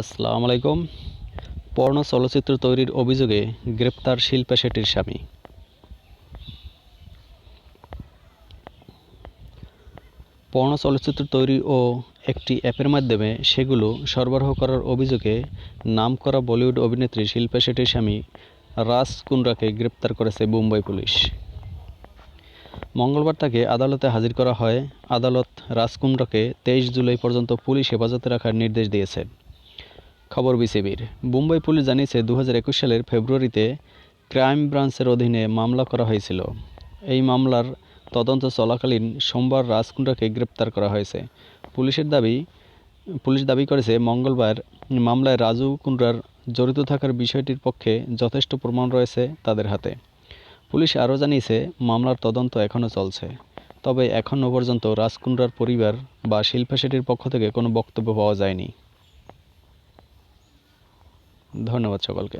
আসসালামু আলাইকুম। পর্ণ চলচ্চিত্র তৈরির অভিযোগে গ্রেপ্তার শিল্পা শেঠির স্বামী। পর্ণ চলচ্চিত্র তৈরি ও একটি অ্যাপের মাধ্যমে সেগুলো সরবরাহ করার অভিযোগে নাম করা বলিউড অভিনেত্রী শিল্পা শেঠির স্বামী রাজ কুন্দ্রাকে গ্রেপ্তার করেছে মুম্বাই পুলিশ। মঙ্গলবার তাকে আদালতে হাজির করা হয়। আদালত রাজ কুন্দ্রাকে তেইশ জুলাই পর্যন্ত পুলিশ হেফাজতে রাখার নির্দেশ দিয়েছে। খবর বিসিবির। মুম্বাই পুলিশ জানিয়েছে দু হাজার একুশ সালের ফেব্রুয়ারিতে ক্রাইম ব্রাঞ্চের অধীনে মামলা করা হয়েছিল। এই মামলার তদন্ত চলাকালীন সোমবার রাজকুন্ডাকে গ্রেপ্তার করা হয়েছে। পুলিশের দাবি, পুলিশ দাবি করেছে, মঙ্গলবার মামলায় রাজু কুন্ড্রার জড়িত থাকার বিষয়টির পক্ষে যথেষ্ট প্রমাণ রয়েছে তাদের হাতে। পুলিশ আরও জানিয়েছে, মামলার তদন্ত এখনও চলছে। তবে এখনও পর্যন্ত রাজকুন্ড্রার পরিবার বা শিল্পা শেঠির পক্ষ থেকে কোনো বক্তব্য পাওয়া যায়নি। ধন্যবাদ সকলকে